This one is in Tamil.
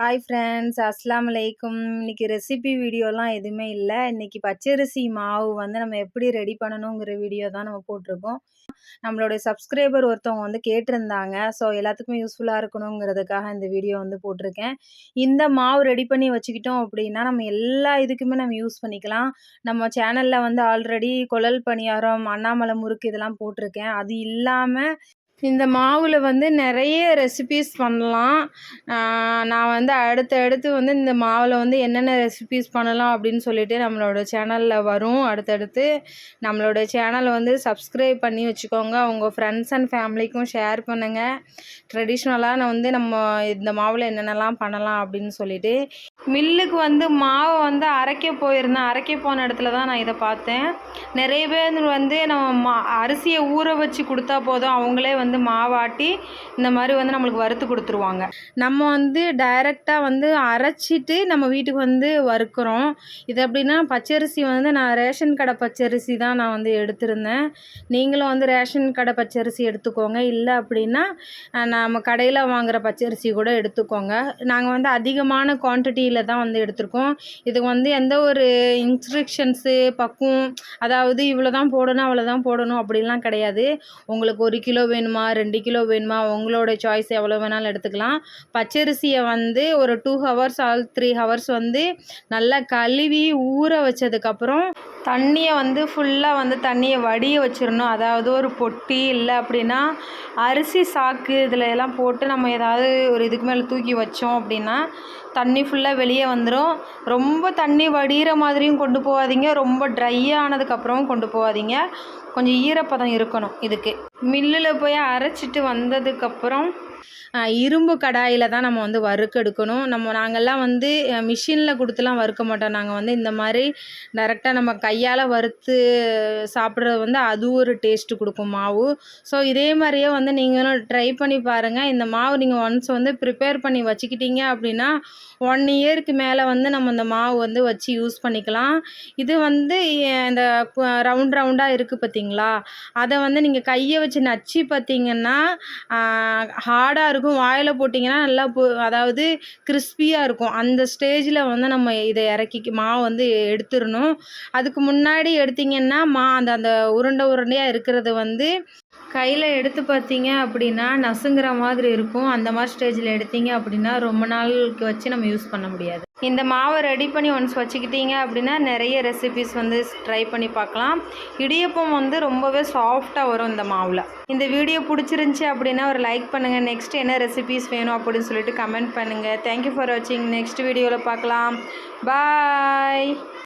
ஹாய் ஃப்ரெண்ட்ஸ் அஸ்லாம் வலைக்கும் இன்னைக்கு ரெசிபி வீடியோலாம் எதுவுமே இல்லை. இன்னைக்கு பச்சரிசி மாவு வந்து நம்ம எப்படி ரெடி பண்ணணுங்கிற வீடியோ தான் நம்ம போட்டிருக்கோம். நம்மளுடைய சப்ஸ்கிரைபர் ஒருத்தவங்க வந்து கேட்டிருந்தாங்க. ஸோ எல்லாத்துக்குமே யூஸ்ஃபுல்லாக இருக்கணுங்கிறதுக்காக இந்த வீடியோ வந்து போட்டிருக்கேன். இந்த மாவு ரெடி பண்ணி வச்சுக்கிட்டோம் அப்படின்னா நம்ம எல்லா இதுக்குமே நம்ம யூஸ் பண்ணிக்கலாம். நம்ம சேனலில் வந்து ஆல்ரெடி குழல் பணியாரம் அண்ணாமலை முறுக்கு இதெல்லாம் போட்டிருக்கேன். அது இல்லாமல் இந்த மாவில் வந்து நிறைய ரெசிபீஸ் பண்ணலாம். நான் வந்து அடுத்து அடுத்து வந்து இந்த மாவில் வந்து என்னென்ன ரெசிபீஸ் பண்ணலாம் அப்படின்னு சொல்லிட்டு நம்மளோட சேனலில் வரும். அடுத்தடுத்து நம்மளோட சேனலை வந்து சப்ஸ்கிரைப் பண்ணி வச்சுக்கோங்க. உங்கள் ஃப்ரெண்ட்ஸ் அண்ட் ஃபேமிலிக்கும் ஷேர் பண்ணுங்கள் ட்ரெடிஷ்னலாக நான் வந்து நம்ம இந்த மாவில் என்னென்னலாம் பண்ணலாம் அப்படின்னு சொல்லிட்டு. மில்லுக்கு வந்து மாவை வந்து அரைக்க போயிருந்தேன். அரைக்க போன இடத்துல தான் நான் இதை பார்த்தேன். நிறைய பேர் வந்து நம்ம மா அரிசியை ஊற வச்சு கொடுத்தா போதும். அவங்களே வந்து வந்து மாவாட்டி இந்த மாதிரி வந்து நம்மளுக்கு வறுத்து கொடுத்துருவாங்க. நம்ம வந்து டைரெக்டாக வந்து அரைச்சிட்டு நம்ம வீட்டுக்கு வந்து வறுக்கிறோம். இது எப்படின்னா பச்சரிசி வந்து நான் ரேஷன் கடை பச்சரிசி தான் நான் வந்து எடுத்திருந்தேன். நீங்களும் வந்து ரேஷன் கடை பச்சரிசி எடுத்துக்கோங்க. இல்லை அப்படின்னா நம்ம கடையில் வாங்குகிற பச்சரிசி கூட எடுத்துக்கோங்க. நாங்கள் வந்து அதிகமான குவான்டிட்டியில் தான் வந்து எடுத்திருக்கோம். இதுக்கு வந்து எந்த ஒரு இன்ஸ்ட்ரக்ஷன்ஸு பக்குவம் அதாவது இவ்வளோ தான் போடணும் அவ்வளோ தான் போடணும் அப்படிலாம் கிடையாது. உங்களுக்கு ஒரு கிலோ வேணுமா வேணுமா? ரெண்டு கிலோ வேணுமா? உங்களோட சாய்ஸ் எவ்வளோ வேணாலும் எடுத்துக்கலாம். பச்சரிசியை வந்து ஒரு two hours or three hours வந்து நல்லா கழுவி ஊற வச்சதுக்கப்புறம் தண்ணியை வந்து ஃபுல்லாக வந்து தண்ணியை வடிய வச்சிடணும். அதாவது ஒரு பொட்டி இல்லை அப்படின்னா அரிசி சாக்கு இதில் எல்லாம் போட்டு நம்ம ஏதாவது ஒரு இதுக்கு மேலே தூக்கி வச்சோம் அப்படின்னா தண்ணி ஃபுல்லாக வெளியே வந்துடும் ரொம்ப தண்ணி வடிகிற மாதிரியும் கொண்டு போகாதீங்க. ரொம்ப ட்ரை ஆனதுக்கப்புறமும் கொண்டு போகாதீங்க. கொஞ்சம் ஈரப்பதம் இருக்கணும் இதுக்கு. மில்லில் போய் அரைச்சிட்டு வந்ததுக்கப்புறம் இரும்பு கடாயில் தான் நம்ம வந்து வறுக்கெடுக்கணும் நம்ம நாங்கள்லாம் வந்து மிஷினில் கொடுத்துலாம் வறுக்க மாட்டோம். நாங்கள் வந்து இந்த மாதிரி டேரெக்டாக நம்ம கையால் வறுத்து சாப்பிட்றது வந்து அது ஒரு டேஸ்ட்டு கொடுக்கும் மாவு. ஸோ இதே மாதிரியே வந்து நீங்களும் ட்ரை பண்ணி பாருங்கள் இந்த மாவு நீங்கள் ஒன்ஸ் வந்து ப்ரிப்பேர் பண்ணி வச்சுக்கிட்டீங்க அப்படின்னா ஒன் இயருக்கு மேலே வந்து நம்ம இந்த மாவு வந்து வச்சு யூஸ் பண்ணிக்கலாம். இது வந்து இந்த ரவுண்ட் ரவுண்டாக இருக்குது பார்த்தீங்களா அதை வந்து நீங்கள் கையை வச்சு நச்சு பார்த்தீங்கன்னா ஹார்டாக இருக்கும். வாயில் போட்டிங்கன்னா நல்லா அதாவது கிறிஸ்பியாக இருக்கும். அந்த ஸ்டேஜில் வந்து நம்ம இதை இறக்கி மாவு வந்து எடுத்துடணும். அதுக்கு முன்னாடி எடுத்திங்கன்னா மா அந்த அந்த உருண்டை உருண்டையாக இருக்கிறது வந்து கையில் எடுத்து பார்த்தீங்க அப்படின்னா நசுங்கிற மாதிரி இருக்கும். அந்த மாதிரி ஸ்டேஜில் எடுத்தீங்க அப்படின்னா ரொம்ப நாளுக்கு வச்சு நம்ம யூஸ் பண்ண முடியாது. இந்த மாவை ரெடி பண்ணி ஒன்ஸ் வச்சுக்கிட்டீங்க அப்படின்னா நிறைய ரெசிபிஸ் வந்து ட்ரை பண்ணி பார்க்கலாம். இடியப்பம் வந்து ரொம்பவே சாஃப்டாக வரும் இந்த மாவில். இந்த வீடியோ பிடிச்சிருந்துச்சி அப்படின்னா ஒரு லைக் பண்ணுங்கள் நெக்ஸ்ட் என்ன ரெசிபிஸ் வேணும் அப்படின்னு சொல்லிட்டு கமெண்ட் பண்ணுங்கள் தேங்க்யூ ஃபார் வாட்சிங் நெக்ஸ்ட் வீடியோவில் பார்க்கலாம். பாய்